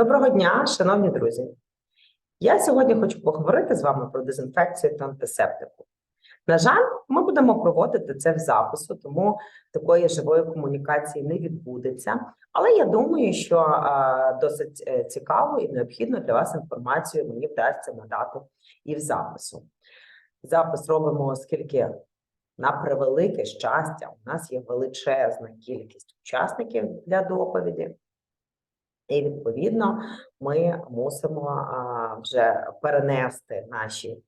Доброго дня, шановні друзі. Я сьогодні хочу поговорити з вами про дезінфекцію та антисептику. На жаль, ми будемо проводити це в запису, тому такої живої комунікації не відбудеться. Але я думаю, що досить е, цікаву і необхідну для вас інформацію мені вдасться надати і в запису. Запис робимо, оскільки на превелике щастя, у нас є величезна кількість учасників для доповіді. І відповідно ми мусимо вже перенести наші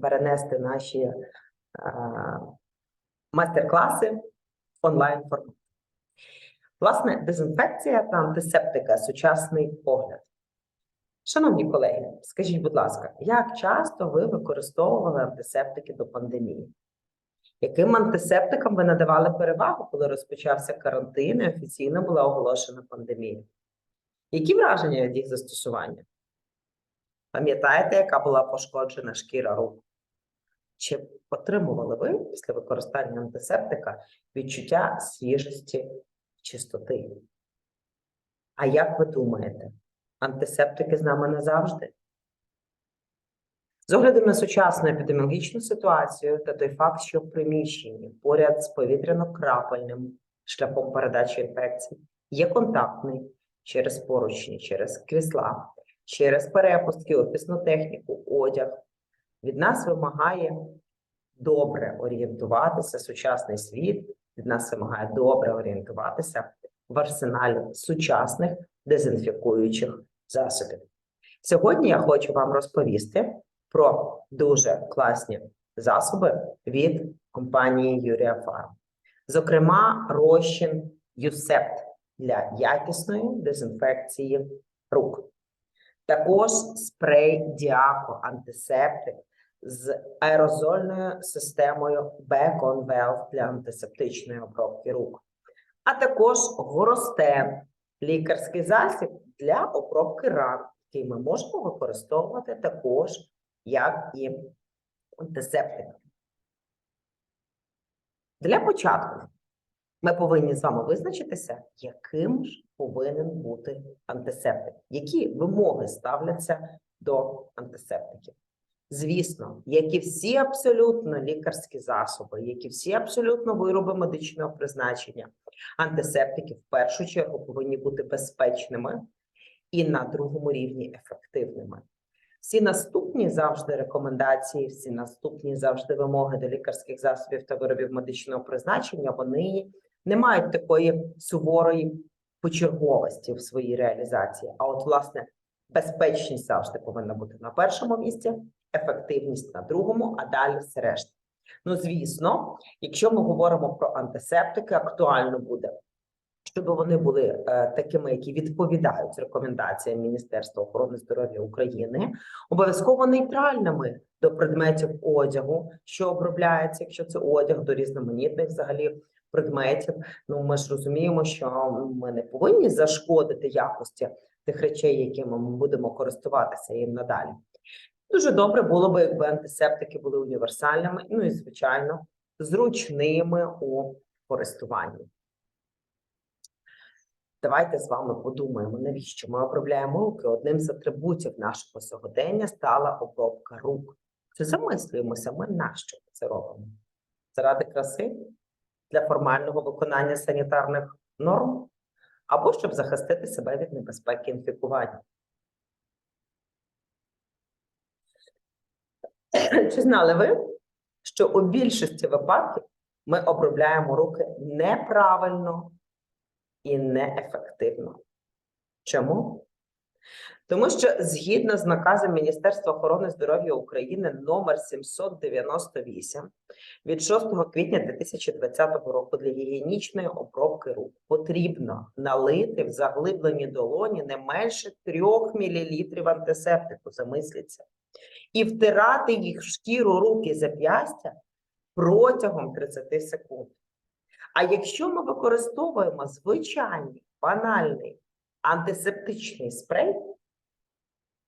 перенести наші майстер-класи онлайн формат. Власне, дезінфекція та антисептика сучасний погляд. Шановні колеги, скажіть, будь ласка, як часто ви використовували антисептики до пандемії? Яким антисептикам ви надавали перевагу, коли розпочався карантин і офіційно була оголошена пандемія? Які враження від їх застосування? Пам'ятаєте, яка була пошкоджена шкіра рук? Чи отримували ви після використання антисептика відчуття свіжості чистоти? А як ви думаєте, антисептики з нами назавжди? З огляду на сучасну епідеміологічну ситуацію та той факт, що в приміщенні поряд з повітряно-крапельним шляхом передачі інфекцій є контактний через поручні, через крісла, через перепустки, офісну техніку, одяг, від нас вимагає добре орієнтуватися сучасний світ, від нас вимагає добре орієнтуватися в арсеналі сучасних дезінфікуючих засобів. Сьогодні я хочу вам розповісти про дуже класні засоби від компанії Юрія Фарм. Зокрема, розчин Юсепт для якісної дезінфекції рук. Також спрей Діако антисептик з аерозольною системою Bacon Valve для антисептичної обробки рук, а також горостен лікарський засіб для обробки ран, який ми можемо використовувати також як і антисептик. Для початку ми повинні з вами визначитися, яким ж повинен бути антисептик, які вимоги ставляться до антисептиків. Звісно, як і всі абсолютно лікарські засоби, як і всі абсолютно вироби медичного призначення, антисептики в першу чергу повинні бути безпечними і на другому рівні ефективними. Всі наступні завжди рекомендації, всі наступні завжди вимоги до лікарських засобів та виробів медичного призначення, вони не мають такої суворої почерговості в своїй реалізації. А от, власне, безпечність завжди повинна бути на першому місці, ефективність на другому, а далі все решта. Ну, звісно, якщо ми говоримо про антисептики, актуально буде щоб вони були е, такими, які відповідають рекомендаціям Міністерства охорони здоров'я України, обов'язково нейтральними до предметів одягу, що обробляється, якщо це одяг до різноманітних взагалі предметів. Ну ми ж розуміємо, що ми не повинні зашкодити якості тих речей, якими ми будемо користуватися їм надалі. Дуже добре було би, якби антисептики були універсальними, ну і звичайно зручними у користуванні. Давайте з вами подумаємо, навіщо ми обробляємо руки. Одним з атрибутів нашого сьогодення стала обробка рук. Чи замислюємося ми, нащо це робимо? Заради краси для формального виконання санітарних норм або щоб захистити себе від небезпеки інфікування. Чи знали ви, що у більшості випадків ми обробляємо руки неправильно і неефективно. Чому? Тому що згідно з наказом Міністерства охорони здоров'я України номер 798 від 6 квітня 2020 року для гігієнічної обробки рук потрібно налити в заглиблені долоні не менше 3 мл антисептику, замисліться, і втирати їх в шкіру руки зап'ястя протягом 30 секунд. А якщо ми використовуємо звичайний банальний антисептичний спрей,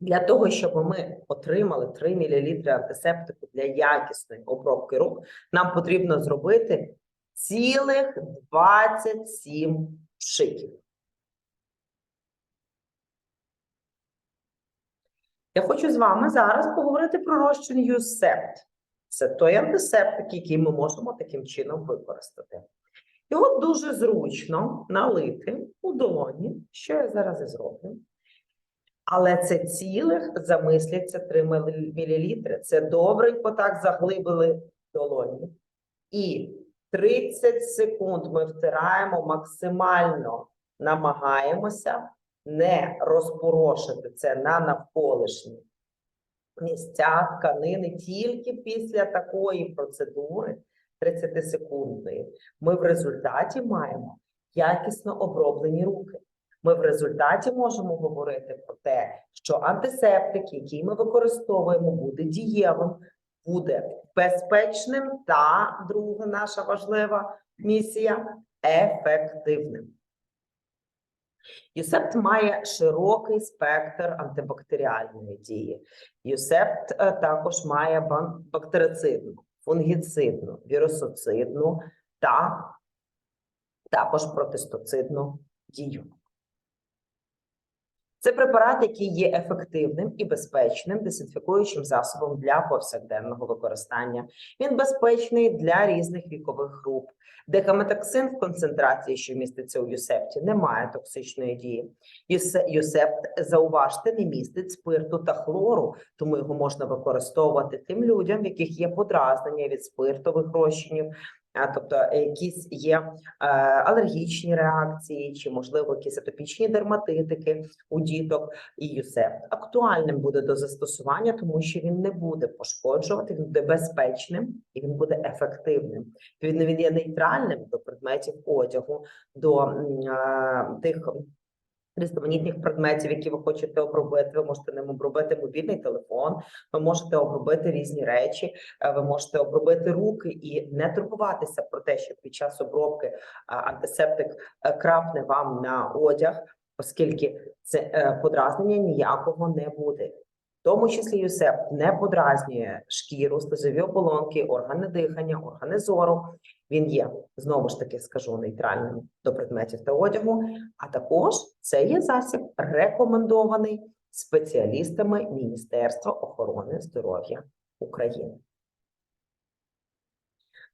для того, щоб ми отримали 3 мл антисептику для якісної обробки рук, нам потрібно зробити цілих 27 шиків. Я хочу з вами зараз поговорити про розчин Юсепт. Це той антисептик, який ми можемо таким чином використати. Його дуже зручно налити у долоні, що я зараз і зроблю. Але це цілих замисляться 3 мл. Це добренько так заглибили долоні. І 30 секунд ми втираємо максимально, намагаємося не розпорошити це на навколишні місця, тканини. Тільки після такої процедури 30-секундної ми в результаті маємо якісно оброблені руки. Ми в результаті можемо говорити про те, що антисептик, який ми використовуємо, буде дієвим, буде безпечним та друга наша важлива місія ефективним. Юсепт має широкий спектр антибактеріальної дії. Юсепт е, також має бактерицидну, фунгіцидну, вірусоцидну та також протистоцидну дію. Це препарат, який є ефективним і безпечним дезінфікуючим засобом для повсякденного використання. Він безпечний для різних вікових груп. Декаметоксин в концентрації, що міститься у юсепті, не має токсичної дії. Юсе- Юсепт, зауважте, не містить спирту та хлору, тому його можна використовувати тим людям, в яких є подразнення від спиртових розчинів, тобто е, якісь є е, алергічні реакції, чи можливо якісь атопічні дерматитики у діток. І юсепт актуальним буде до застосування, тому що він не буде пошкоджувати, він буде безпечним і він буде ефективним. Він є нейтральним до предметів одягу, до м, тих різноманітних предметів, які ви хочете обробити. Ви можете ним обробити мобільний телефон, ви можете обробити різні речі, е, ви можете обробити руки і не турбуватися про те, що під час обробки антисептик е, крапне вам на одяг, оскільки це е, подразнення ніякого не буде. В тому числі ЮСЕП не подразнює шкіру, слизові оболонки, органи дихання, органи зору. Він є знову ж таки скажу нейтральним до предметів та одягу. А також це є засіб рекомендований спеціалістами Міністерства охорони здоров'я України.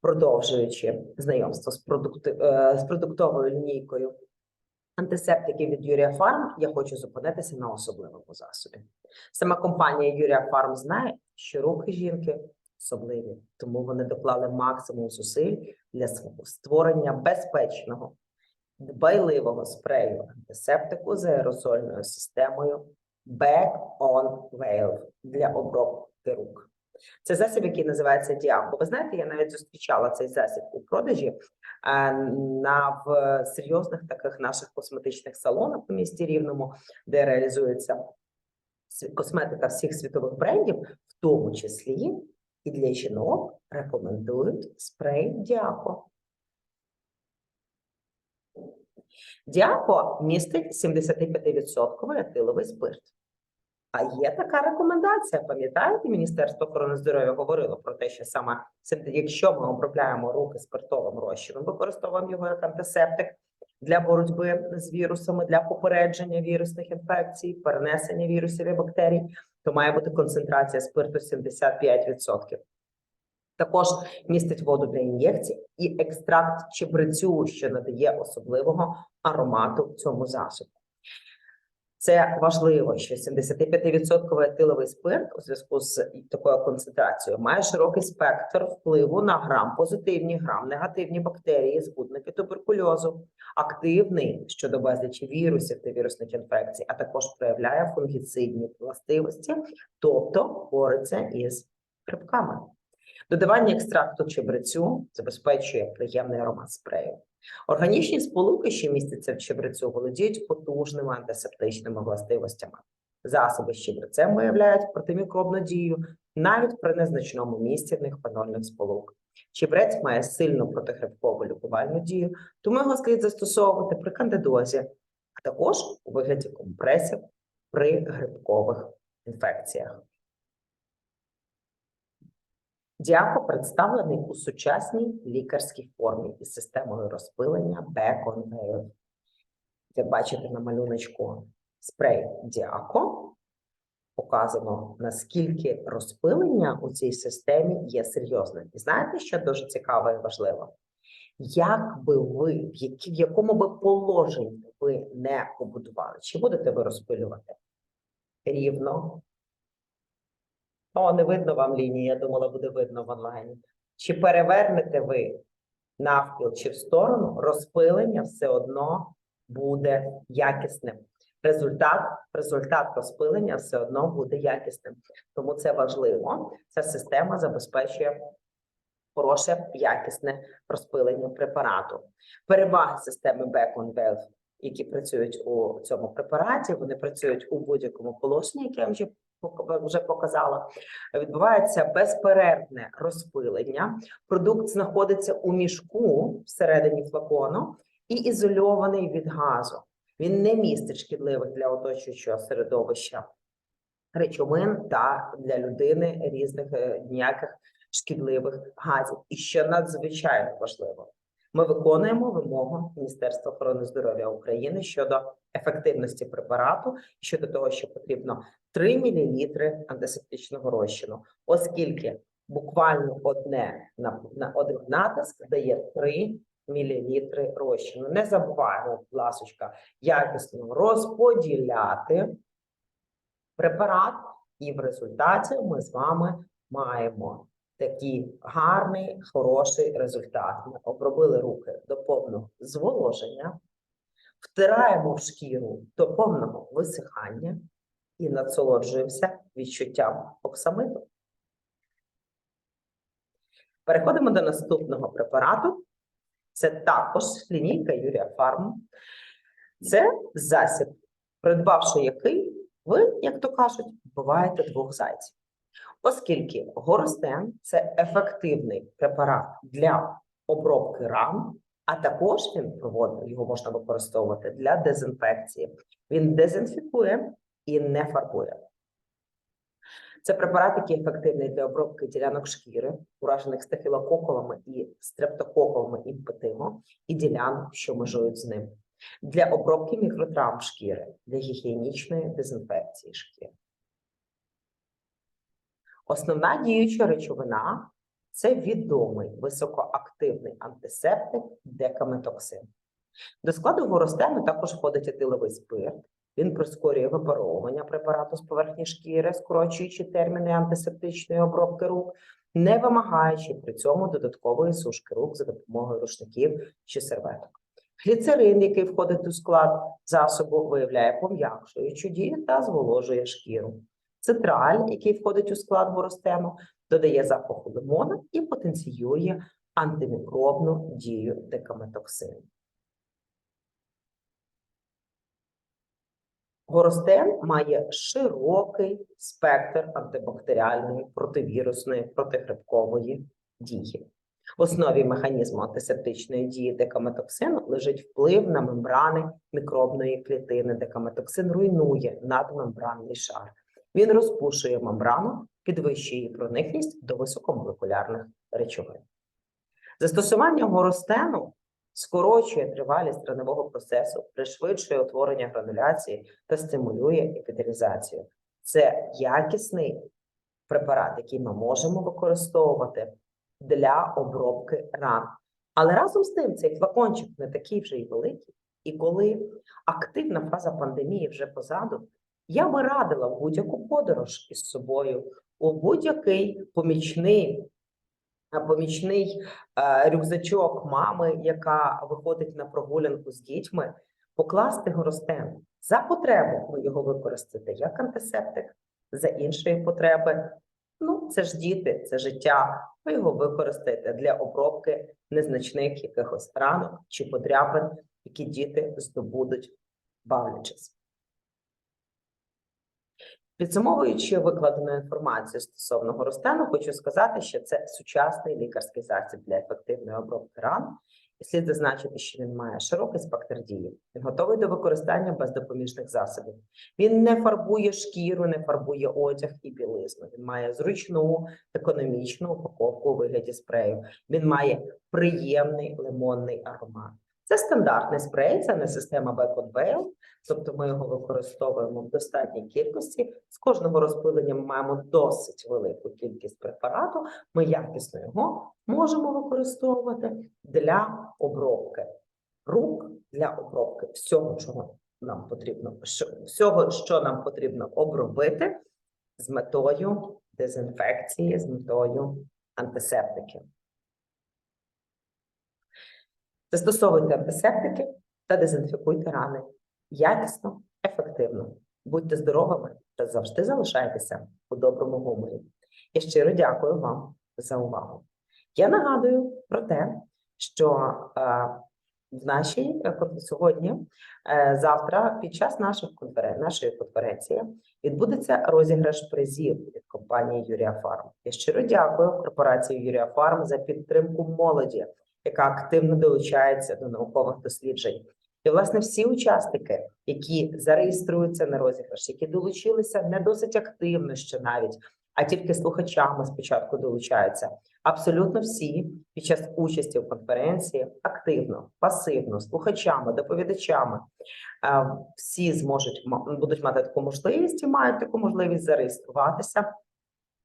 Продовжуючи знайомство з, продукти, е, з продуктовою лінійкою антисептиків від Юрія Фарм, я хочу зупинитися на особливому засобі. Сама компанія Юрія Фарм знає, що руки жінки особливі, тому вони доклали максимум зусиль для створення безпечного, дбайливого спрею антисептику з аерозольною системою Back on Valve для обробки рук. Це засіб, який називається Діако. Ви знаєте, я навіть зустрічала цей засіб у продажі е, на в серйозних таких наших косметичних салонах у місті Рівному, де реалізується косметика всіх світових брендів, в тому числі і для жінок рекомендують спрей Діако. Діако містить 75% етиловий спирт. А є така рекомендація. Пам'ятаєте, Міністерство охорони здоров'я говорило про те, що саме якщо ми обробляємо руки спиртовим розчином, використовуємо його як антисептик для боротьби з вірусами, для попередження вірусних інфекцій, перенесення вірусів і бактерій, то має бути концентрація спирту 75%. Також містить воду для ін'єкцій і екстракт чебрецю, що надає особливого аромату цьому засобу. Це важливо, що 75% етиловий спирт у зв'язку з такою концентрацією має широкий спектр впливу на грам позитивні, грам негативні бактерії, збудники туберкульозу, активний щодо безлічі вірусів та вірусних інфекцій, а також проявляє фунгіцидні властивості, тобто бореться із грибками. Додавання екстракту чебрецю забезпечує приємний аромат спрею. Органічні сполуки, що містяться в чебрецю, володіють потужними антисептичними властивостями. Засоби з чебрецем виявляють протимікробну дію навіть при незначному місці в них фенольних сполук. Чебрець має сильну протигрибкову лікувальну дію, тому його слід застосовувати при кандидозі, а також у вигляді компресів при грибкових інфекціях. Діако представлений у сучасній лікарській формі із системою розпилення Valve. Як бачите на малюночку, спрей Діако показано, наскільки розпилення у цій системі є серйозним. І знаєте, що дуже цікаво і важливо? Як би ви, в якому би положенні ви не побудували, чи будете ви розпилювати? Рівно. О, не видно вам лінії, я думала, буде видно в онлайні. Чи перевернете ви навпіл чи в сторону, розпилення все одно буде якісним. Результат, результат розпилення все одно буде якісним. Тому це важливо. Ця система забезпечує хороше, якісне розпилення препарату. Переваги системи Back on Valve, які працюють у цьому препараті, вони працюють у будь-якому положенні, яке я вже вже показала. Відбувається безперервне розпилення. Продукт знаходиться у мішку всередині флакону і ізольований від газу. Він не містить шкідливих для оточуючого середовища речовин та для людини різних е, ніяких шкідливих газів. І що надзвичайно важливо, ми виконуємо вимогу Міністерства охорони здоров'я України щодо ефективності препарату, щодо того, що потрібно 3 мл антисептичного розчину, оскільки буквально одне на, один натиск дає 3 мл розчину. Не забуваємо, ласочка, якісно розподіляти препарат, і в результаті ми з вами маємо такий гарний, хороший результат. Ми обробили руки до повного зволоження, втираємо в шкіру до повного висихання і насолоджуємося відчуттям оксамиту. Переходимо до наступного препарату. Це також лінійка Юрія Фарм. Це засіб, придбавши який, ви, як то кажуть, вбиваєте двох зайців. Оскільки горостен це ефективний препарат для обробки ран, а також він проводить, його можна використовувати для дезінфекції. Він дезінфікує і не фарбує. Це препарат, який ефективний для обробки ділянок шкіри, уражених стафілококовими і стрептококовими імпетимо, і ділянок, що межують з ним, для обробки мікротравм шкіри, для гігієнічної дезінфекції шкіри. Основна діюча речовина це відомий високоактивний антисептик декаметоксин. До складу горостену також входить етиловий спирт. Він прискорює випаровування препарату з поверхні шкіри, скорочуючи терміни антисептичної обробки рук, не вимагаючи при цьому додаткової сушки рук за допомогою рушників чи серветок. Гліцерин, який входить у склад засобу, виявляє пом'якшуючу дію та зволожує шкіру. Цитраль, який входить у склад горостему, додає запаху лимона і потенціює антимікробну дію декаметоксину. Горостен має широкий спектр антибактеріальної, противірусної, протигрибкової дії. В основі механізму антисептичної дії декаметоксину лежить вплив на мембрани мікробної клітини. Декаметоксин руйнує надмембранний шар. Він розпушує мембрану, підвищує її проникність до високомолекулярних речовин. Застосування горостену скорочує тривалість тренового процесу, пришвидшує утворення грануляції та стимулює епітелізацію. Це якісний препарат, який ми можемо використовувати для обробки ран. Але разом з тим цей флакончик не такий вже й великий. І коли активна фаза пандемії вже позаду, я би радила в будь-яку подорож із собою, у будь-який помічний помічний е, рюкзачок мами, яка виходить на прогулянку з дітьми, покласти горостен. За потреби ви його використаєте як антисептик, за іншої потреби. Ну, це ж діти, це життя. Ви його використаєте для обробки незначних якихось ранок чи подряпин, які діти здобудуть, бавлячись. Підсумовуючи викладену інформацію стосовно горостену, хочу сказати, що це сучасний лікарський засіб для ефективної обробки ран. І слід зазначити, що він має широкий спектр дії. Він готовий до використання без допоміжних засобів. Він не фарбує шкіру, не фарбує одяг і білизну. Він має зручну економічну упаковку у вигляді спрею. Він має приємний лимонний аромат. Це стандартний спрей, це не система Back тобто ми його використовуємо в достатній кількості. З кожного розпилення ми маємо досить велику кількість препарату. Ми якісно його можемо використовувати для обробки рук, для обробки всього, чого нам потрібно, всього, що нам потрібно обробити з метою дезінфекції, з метою антисептиків. Застосовуйте антисептики та дезінфікуйте рани якісно, ефективно. Будьте здоровими та завжди залишайтеся у доброму гуморі. Я щиро дякую вам за увагу. Я нагадую про те, що е, в нашій е, сьогодні, е, завтра, під час наших конферен... нашої конференції, відбудеться розіграш призів від компанії Юрія Фарм. Я щиро дякую корпорації Юрія Фарм за підтримку молоді, яка активно долучається до наукових досліджень. І, власне, всі учасники, які зареєструються на розіграш, які долучилися не досить активно ще навіть, а тільки слухачами спочатку долучаються. Абсолютно всі під час участі в конференції активно, пасивно, слухачами, доповідачами. е, Всі зможуть будуть мати таку можливість і мають таку можливість зареєструватися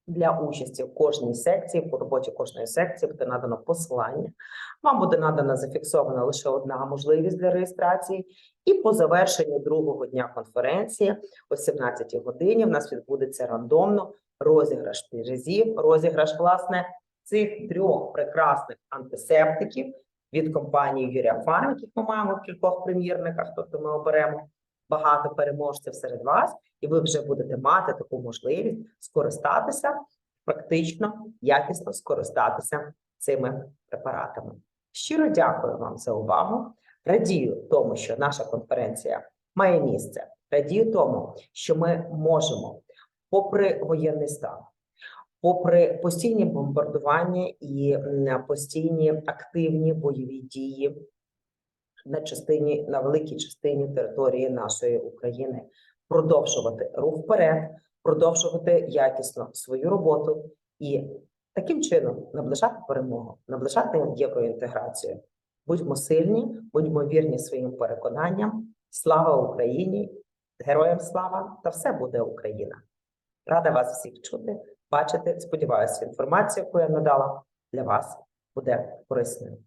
для участі в кожній секції, по роботі кожної секції буде надано посилання. Вам буде надана зафіксована лише одна можливість для реєстрації. І по завершенню другого дня конференції о 17 годині в нас відбудеться рандомно розіграш призів, розіграш власне цих трьох прекрасних антисептиків від компанії Юрія Фарм, яких ми маємо в кількох примірниках. Тобто ми оберемо багато переможців серед вас, і ви вже будете мати таку можливість скористатися практично, якісно скористатися цими препаратами. Щиро дякую вам за увагу. Радію тому, що наша конференція має місце. Радію тому, що ми можемо, попри воєнний стан, попри постійні бомбардування і постійні активні бойові дії на частині на великій частині території нашої України, продовжувати рух вперед, продовжувати якісно свою роботу і таким чином наближати перемогу, наближати євроінтеграцію. Будьмо сильні, будьмо вірні своїм переконанням. Слава Україні! Героям слава та все буде Україна! Рада вас всіх чути, бачити. Сподіваюся, інформація, яку я надала для вас буде корисною.